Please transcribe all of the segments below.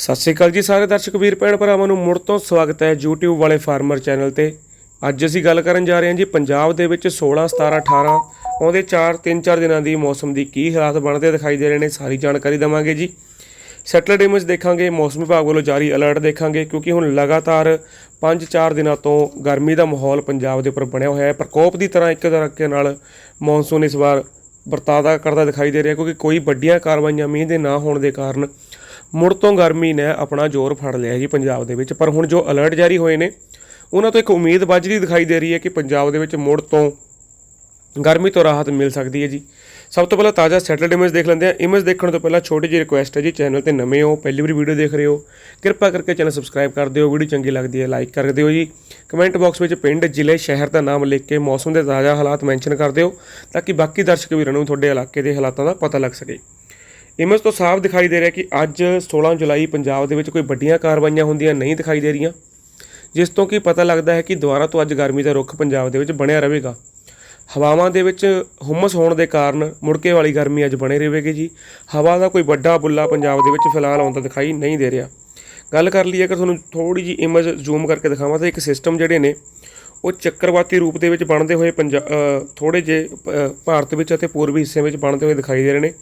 ਸਤਿ ਸ਼੍ਰੀ ਅਕਾਲ ਜੀ ਸਾਰੇ ਦਰਸ਼ਕ ਵੀਰ ਭੈਣ ਭਰਾਵਾਂ ਨੂੰ ਮੁੜ ਤੋਂ ਸਵਾਗਤ ਹੈ YouTube ਵਾਲੇ ਫਾਰਮਰ ਚੈਨਲ ਤੇ। ਅੱਜ ਅਸੀਂ ਗੱਲ ਕਰਨ ਜਾ ਰਹੇ ਹਾਂ ਜੀ ਪੰਜਾਬ ਦੇ ਵਿੱਚ 16 17 18 ਆਉਂਦੇ 4 3-4 ਦਿਨਾਂ ਦੀ ਮੌਸਮ ਦੀ ਕੀ ਹਾਲਾਤ ਬਣਦੇ ਦਿਖਾਈ ਦੇ ਰਹੇ ਨੇ ਸਾਰੀ ਜਾਣਕਾਰੀ ਦਵਾਂਗੇ ਜੀ। ਸੈਟਲਡ ਇਮੇਜ ਦੇਖਾਂਗੇ, ਮੌਸਮ ਵਿਭਾਗ ਵੱਲੋਂ ਜਾਰੀ ਅਲਰਟ ਦੇਖਾਂਗੇ ਕਿਉਂਕਿ ਹੁਣ ਲਗਾਤਾਰ 5-4 ਦਿਨਾਂ ਤੋਂ ਗਰਮੀ ਦਾ ਮਾਹੌਲ ਪੰਜਾਬ ਦੇ ਉੱਪਰ ਬਣਿਆ ਹੋਇਆ ਹੈ। ਪ੍ਰਕੋਪ ਦੀ ਤਰ੍ਹਾਂ ਇੱਕ ਤਰੀਕੇ ਨਾਲ ਮੌਨਸੂਨ ਇਸ ਵਾਰ ਵਰਤਾਦਾ ਕਰਦਾ ਦਿਖਾਈ ਦੇ ਰਿਹਾ ਕਿਉਂਕਿ ਕੋਈ ਵੱਡੀਆਂ ਕਾਰਵਾਈਆਂ ਮੀਂਹ ਦੇ ਨਾ ਹੋਣ ਦੇ ਕਾਰਨ ਮੁੜ ਤੋਂ ਗਰਮੀ ਨੇ ਆਪਣਾ ਜ਼ੋਰ ਫੜ ਲਿਆ ਜੀ ਪੰਜਾਬ ਦੇ ਵਿੱਚ। ਪਰ ਹੁਣ ਜੋ ਅਲਰਟ ਜਾਰੀ ਹੋਏ ਨੇ, ਉਹਨਾਂ ਤੋਂ ਇੱਕ ਉਮੀਦ ਵੱਜਦੀ ਦਿਖਾਈ ਦੇ ਰਹੀ ਹੈ ਕਿ ਪੰਜਾਬ ਦੇ ਵਿੱਚ ਮੁੜ ਤੋਂ ਗਰਮੀ ਤੋਂ ਰਾਹਤ ਮਿਲ ਸਕਦੀ ਹੈ ਜੀ। ਸਭ ਤੋਂ ਪਹਿਲਾਂ ਤਾਜ਼ਾ ਸੈਟਲਡ ਇਮੇਜ ਦੇਖ ਲੈਂਦੇ ਆ ਇਮੇਜ ਦੇਖਣ ਤੋਂ ਪਹਿਲਾਂ ਛੋਟੀ ਜਿਹੀ ਰਿਕੁਐਸਟ ਹੈ ਜੀ ਚੈਨਲ ਤੇ ਨਵੇਂ ਹੋ, ਪਹਿਲੀ ਵਾਰੀ ਵੀਡੀਓ ਦੇਖ ਰਹੇ ਹੋ, ਕਿਰਪਾ ਕਰਕੇ ਚੈਨਲ ਸਬਸਕ੍ਰਾਈਬ ਕਰ ਦਿਓ। ਵੀਡੀਓ ਚੰਗੀ ਲੱਗਦੀ ਹੈ ਲਾਈਕ ਕਰ ਦਿਓ ਜੀ। ਕਮੈਂਟ ਬਾਕਸ ਵਿੱਚ ਪਿੰਡ, ਜ਼ਿਲ੍ਹੇ, ਸ਼ਹਿਰ ਦਾ ਨਾਮ ਲਿਖ ਕੇ ਮੌਸਮ ਦੇ ਤਾਜ਼ਾ ਹਾਲਾਤ ਮੈਂਸ਼ਨ ਕਰ ਦਿਓ, ਤਾਂ ਕਿ ਬਾਕੀ ਦਰਸ਼ਕ ਵੀਰਾਂ ਨੂੰ ਤੁਹਾਡੇ ਇਲਾਕੇ ਦੇ ਹਾਲਾਤਾਂ ਦਾ ਪਤਾ ਲੱਗ ਸਕੇ। ਇਮੇਜ ਤੋਂ ਸਾਫ਼ ਦਿਖਾਈ ਦੇ ਰਿਹਾ ਕਿ ਅੱਜ 16 ਜੁਲਾਈ ਪੰਜਾਬ ਦੇ ਵਿੱਚ ਕੋਈ ਵੱਡੀਆਂ ਕਾਰਵਾਈਆਂ ਹੁੰਦੀਆਂ ਨਹੀਂ ਦਿਖਾਈ ਦੇ ਰਹੀਆਂ, ਜਿਸ ਤੋਂ ਕਿ ਪਤਾ ਲੱਗਦਾ ਹੈ ਕਿ ਦੁਬਾਰਾ ਤੋਂ ਅੱਜ ਗਰਮੀ ਦਾ ਰੁੱਖ ਪੰਜਾਬ ਦੇ ਵਿੱਚ ਬਣਿਆ ਰਹੇਗਾ। ਹਵਾਵਾਂ ਦੇ ਵਿੱਚ ਹੁਮਸ ਹੋਣ ਦੇ ਕਾਰਨ ਮੁੜਕੇ ਵਾਲੀ ਗਰਮੀ ਅੱਜ ਬਣੇ ਰਹੇਗੀ ਜੀ। ਹਵਾ ਦਾ ਕੋਈ ਵੱਡਾ ਬੁੱਲਾ ਪੰਜਾਬ ਦੇ ਵਿੱਚ ਫਿਲਹਾਲ ਆਉਂਦਾ ਦਿਖਾਈ ਨਹੀਂ ਦੇ ਰਿਹਾ। ਗੱਲ ਕਰ ਲਈਏ ਕਿ ਤੁਹਾਨੂੰ ਥੋੜੀ ਜੀ ਇਮੇਜ ਜ਼ੂਮ ਕਰਕੇ ਦਿਖਾਵਾਂ ਤਾਂ ਇੱਕ ਸਿਸਟਮ ਜਿਹੜੇ ਨੇ, ਉਹ ਚੱਕਰਵਾਤੀ ਰੂਪ ਦੇ ਵਿੱਚ ਬਣਦੇ ਹੋਏ ਪੰਜਾਬ ਥੋੜੇ ਜੇ ਭਾਰਤ ਵਿੱਚ ਅਤੇ ਪੂਰਬੀ ਹਿੱਸੇ ਵਿੱਚ ਬਣਦੇ ਹੋਏ ਦਿਖਾਈ ਦੇ ਰਹੇ ਨੇ।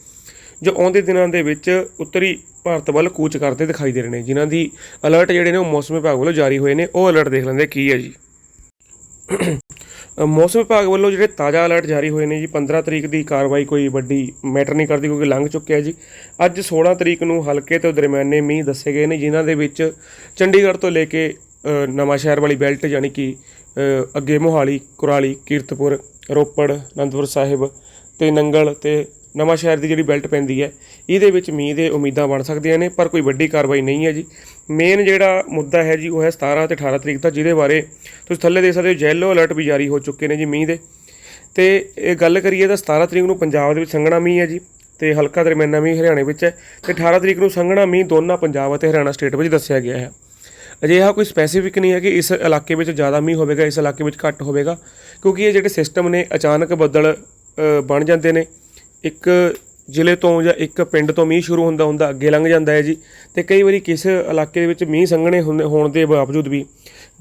ਜੋ ਆਉਂਦੇ ਦਿਨਾਂ ਦੇ ਵਿੱਚ ਉੱਤਰੀ ਭਾਰਤ ਵੱਲ ਕੂਚ ਕਰਦੇ ਦਿਖਾਈ ਦੇ ਰਹੇ ਨੇ ਜਿਨ੍ਹਾਂ ਦੀ ਅਲਰਟ ਜਿਹੜੇ ਨੇ ਉਹ ਮੌਸਮ ਵਿਭਾਗ ਵੱਲੋਂ ਜਾਰੀ ਹੋਏ ਨੇ। ਉਹ ਅਲਰਟ ਦੇਖ ਲੈਂਦੇ ਕੀ ਹੈ ਜੀ। ਮੌਸਮ ਵਿਭਾਗ ਵੱਲੋਂ ਜਿਹੜੇ ਤਾਜ਼ਾ ਅਲਰਟ ਜਾਰੀ ਹੋਏ ਨੇ ਜੀ 15 ਤਰੀਕ ਦੀ ਕਾਰਵਾਈ ਕੋਈ ਵੱਡੀ ਮੈਟਰ ਨਹੀਂ ਕਰਦੀ ਕਿਉਂਕਿ ਲੰਘ ਚੁੱਕਿਆ ਜੀ। ਅੱਜ 16 ਤਰੀਕ ਨੂੰ ਹਲਕੇ ਤੋਂ ਦਰਮਿਆਨੇ ਮੀਂਹ ਦੱਸੇ ਗਏ ਨੇ ਜਿਨ੍ਹਾਂ ਦੇ ਵਿੱਚ ਚੰਡੀਗੜ੍ਹ ਤੋਂ ਲੈ ਕੇ ਅ, ਨਵਾਂ ਸ਼ਹਿਰ ਵਾਲੀ ਬੈਲਟ ਯਾਨੀ ਕਿ ਅੱਗੇ ਮੋਹਾਲੀ ਕੁਰਾਲੀ ਕੀਰਤਪੁਰ ਰੋਪੜ ਅਨੰਦਪੁਰ ਸਾਹਿਬ ਤੇ ਨੰਗਲ ਤੇ ਨਵਾਂ ਸ਼ਹਿਰ ਦੀ ਜਿਹੜੀ ਬੈਲਟ ਪੈਂਦੀ ਹੈ, ਇਹਦੇ ਵਿੱਚ ਮੀਂਹ ਦੇ ਉਮੀਦਾਂ ਬਣ ਸਕਦੀਆਂ ਨੇ, ਪਰ ਕੋਈ ਵੱਡੀ ਕਾਰਵਾਈ ਨਹੀਂ ਹੈ ਜੀ। ਮੇਨ ਜਿਹੜਾ ਮੁੱਦਾ ਹੈ ਜੀ, ਉਹ ਹੈ 17 ਤੇ 18 ਤਰੀਕ ਦਾ, ਜਿਹਦੇ ਬਾਰੇ ਤੁਸੀਂ ਥੱਲੇ ਦੇਖ ਸਕਦੇ ਹੋ ਯੈਲੋ ਅਲਰਟ ਵੀ ਜਾਰੀ ਹੋ ਚੁੱਕੇ ਨੇ ਜੀ ਮੀਂਹ ਦੇ। ਤੇ ਇਹ ਗੱਲ ਕਰੀਏ ਤਾਂ 17 ਤਰੀਕ ਨੂੰ ਪੰਜਾਬ ਦੇ ਵਿੱਚ ਸੰਘਣਾ ਮੀਂਹ ਹੈ ਜੀ, ਤੇ ਹਲਕਾ ਦਰਮਿਆਨਾ ਮੀਂਹ ਹਰਿਆਣੇ ਵਿੱਚ ਹੈ, ਤੇ 18 ਤਰੀਕ ਨੂੰ ਸੰਘਣਾ ਮੀਂਹ ਦੋਨਾਂ ਪੰਜਾਬ ਅਤੇ ਹਰਿਆਣਾ ਸਟੇਟ ਵਿੱਚ ਦੱਸਿਆ ਗਿਆ ਹੈ। ਅਜਿਹਾ ਕੋਈ ਸਪੈਸੀਫਿਕ ਨਹੀਂ ਹੈ ਕਿ ਇਸ ਇਲਾਕੇ ਵਿੱਚ ਜ਼ਿਆਦਾ ਮੀਂਹ ਹੋਵੇਗਾ, ਇਸ ਇਲਾਕੇ ਵਿੱਚ ਘੱਟ ਹੋਵੇਗਾ, ਕਿਉਂਕਿ ਇਹ ਜਿਹੜੇ ਸਿਸਟਮ ਨੇ ਅਚਾਨਕ ਬੱਦਲ ਬਣ ਜਾਂਦੇ ਨੇ ਇੱਕ ਜ਼ਿਲ੍ਹੇ ਤੋਂ ਜਾਂ ਇੱਕ ਪਿੰਡ ਤੋਂ ਮੀਂਹ ਸ਼ੁਰੂ ਹੁੰਦਾ ਹੁੰਦਾ ਅੱਗੇ ਲੰਘ ਜਾਂਦਾ ਹੈ ਜੀ। ਤੇ ਕਈ ਵਾਰੀ ਕਿਸ ਇਲਾਕੇ ਦੇ ਵਿੱਚ ਮੀਂਹ ਸੰਘਣੇ ਹੁੰਦੇ- ਹੋਣ ਦੇ ਬਾਵਜੂਦ ਵੀ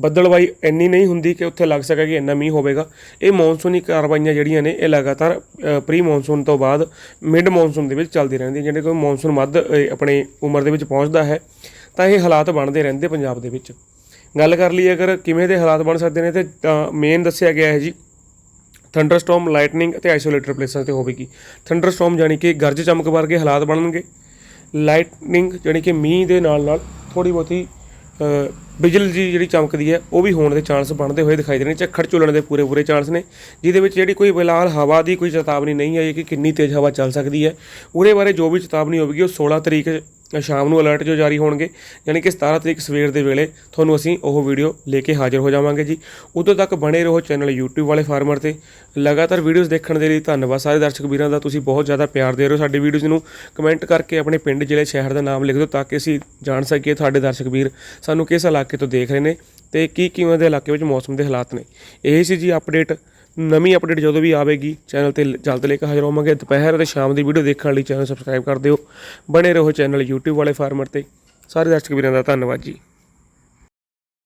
ਬੱਦਲਵਾਈ ਇੰਨੀ ਨਹੀਂ ਹੁੰਦੀ ਕਿ ਉੱਥੇ ਲੱਗ ਸਕੇ ਕਿ ਇੰਨਾ ਮੀਂਹ ਹੋਵੇਗਾ। ਇਹ ਮੌਨਸੂਨੀ ਕਾਰਵਾਈਆਂ ਜਿਹੜੀਆਂ ਨੇ, ਇਹ ਲਗਾਤਾਰ ਪ੍ਰੀ ਮੌਨਸੂਨ ਤੋਂ ਬਾਅਦ ਮਿਡ ਮੌਨਸੂਨ ਦੇ ਵਿੱਚ ਚੱਲਦੀ ਰਹਿੰਦੀਆਂ ਜਿਹੜੇ ਕੋਈ ਮੌਨਸੂਨ ਮੱਧ ਆਪਣੇ ਉਮਰ ਦੇ ਵਿੱਚ ਪਹੁੰਚਦਾ ਹੈ, ਤਾਂ ਇਹ ਹਾਲਾਤ ਬਣਦੇ ਰਹਿੰਦੇ ਪੰਜਾਬ ਦੇ ਵਿੱਚ। ਗੱਲ ਕਰ ਲਈਏ ਅਗਰ ਕਿਵੇਂ ਦੇ ਹਾਲਾਤ ਬਣ ਸਕਦੇ ਨੇ ਤੇ ਮੇਨ ਦੱਸਿਆ ਗਿਆ ਹੈ ਜੀ ਥੰਡਰਸਟਾਰਮ, ਲਾਈਟਨਿੰਗ ਅਤੇ ਆਈਸੋਲੇਟਡ ਪਲੇਸਾਂ ਤੇ ਹੋਵੇਗੀ। ਥੰਡਰਸਟਾਰਮ ਜਾਨੀ ਕਿ ਗਰਜ ਚਮਕ ਵਰਗੇ ਹਾਲਾਤ ਬਣਨਗੇ। ਲਾਈਟਨਿੰਗ ਜਾਨੀ ਕਿ ਮੀਂਹ ਦੇ ਨਾਲ ਨਾਲ ਥੋੜੀ ਬਹੁਤੀ ਬਿਜਲੀ ਦੀ ਜਿਹੜੀ ਚਮਕਦੀ ਹੈ, ਉਹ ਵੀ ਹੋਣ ਦੇ ਚਾਂਸ ਬਣਦੇ ਹੋਏ ਦਿਖਾਈ ਦੇ ਰਹੇ ਨੇ। ਝੱਖੜ ਝੁੱਲਣ ਦੇ ਪੂਰੇ ਪੂਰੇ ਚਾਂਸ ਨੇ। ਜਿਹਦੇ ਵਿੱਚ ਜਿਹੜੀ ਕੋਈ ਫਿਲਹਾਲ ਹਵਾ ਦੀ ਕੋਈ ਚੇਤਾਵਨੀ ਨਹੀਂ ਆਈ ਕਿ ਕਿੰਨੀ ਤੇਜ਼ ਹਵਾ ਚੱਲ ਸਕਦੀ ਹੈ। ਉਹਦੇ ਬਾਰੇ ਜੋ ਵੀ ਚੇਤਾਵਨੀ ਹੋਵੇਗੀ, ਉਹ 16 ਤਰੀਕ ਸ਼ਾਮ ਨੂੰ ਅਲਰਟ ਜੋ ਜਾਰੀ ਹੋਣਗੇ। ਯਾਨੀ ਕਿ 17 ਤਰੀਕ ਸਵੇਰ ਦੇ ਵੇਲੇ ਤੁਹਾਨੂੰ ਅਸੀਂ ਉਹ ਵੀਡੀਓ ਲੈ ਕੇ ਹਾਜ਼ਰ ਹੋ ਜਾਵਾਂਗੇ ਜੀ। ਉਦੋਂ ਤੱਕ ਬਣੇ ਰਹੋ ਚੈਨਲ YouTube ਵਾਲੇ ਫਾਰਮਰ ਤੇ। ਲਗਾਤਾਰ ਵੀਡੀਓਜ਼ ਦੇਖਣ ਦੇ ਲਈ ਧੰਨਵਾਦ ਸਾਰੇ ਦਰਸ਼ਕ ਵੀਰਾਂ ਦਾ। ਤੁਸੀਂ ਬਹੁਤ ਜ਼ਿਆਦਾ ਪਿਆਰ ਦੇ ਰਹੇ ਹੋ ਸਾਡੀ ਵੀਡੀਓਜ਼ ਨੂੰ। ਕਮੈਂਟ ਕਰਕੇ ਆਪਣੇ ਪਿੰਡ, ਜ਼ਿਲ੍ਹੇ, ਸ਼ਹਿਰ ਦਾ ਨਾਮ ਲਿਖ ਦਿਓ ਤਾਂ ਕਿ ਅਸੀਂ ਜਾਣ ਸਕੀਏ। ਤੁਹਾਡੇ ਦਰਸ਼ਕ ਵੀਰ ਸਾਨੂੰ ਕਿਸ ਇਲਾਕੇ ਤੋਂ ਦੇਖ ਰਹੇ ਨੇ ਤੇ ਕੀ ਕਿਵੇਂ ਦੇ ਇਲਾਕੇ ਵਿੱਚ ਮੌਸਮ ਦੇ ਹਾਲਾਤ ਨੇ। ਇਹ ਸੀ ਜੀ ਅਪਡੇਟ ਨਵੀਂ ਅਪਡੇਟ ਜਦੋਂ ਵੀ ਆਵੇਗੀ ਚੈਨਲ ਤੇ ਜਲਦ ਲੈ ਕੇ ਹਾਜ਼ਰ ਹੋਵਾਂਗੇ। ਦੁਪਹਿਰ ਅਤੇ ਸ਼ਾਮ ਦੀ ਵੀਡੀਓ ਦੇਖਣ ਲਈ ਚੈਨਲ ਸਬਸਕ੍ਰਾਈਬ ਕਰ ਦਿਓ। ਬਣੇ ਰਹੋ ਚੈਨਲ YouTube ਵਾਲੇ ਫਾਰਮਰ ਤੇ। ਸਾਰੇ ਦਰਸ਼ਕ ਵੀਰਾਂ ਦਾ ਧੰਨਵਾਦ ਜੀ।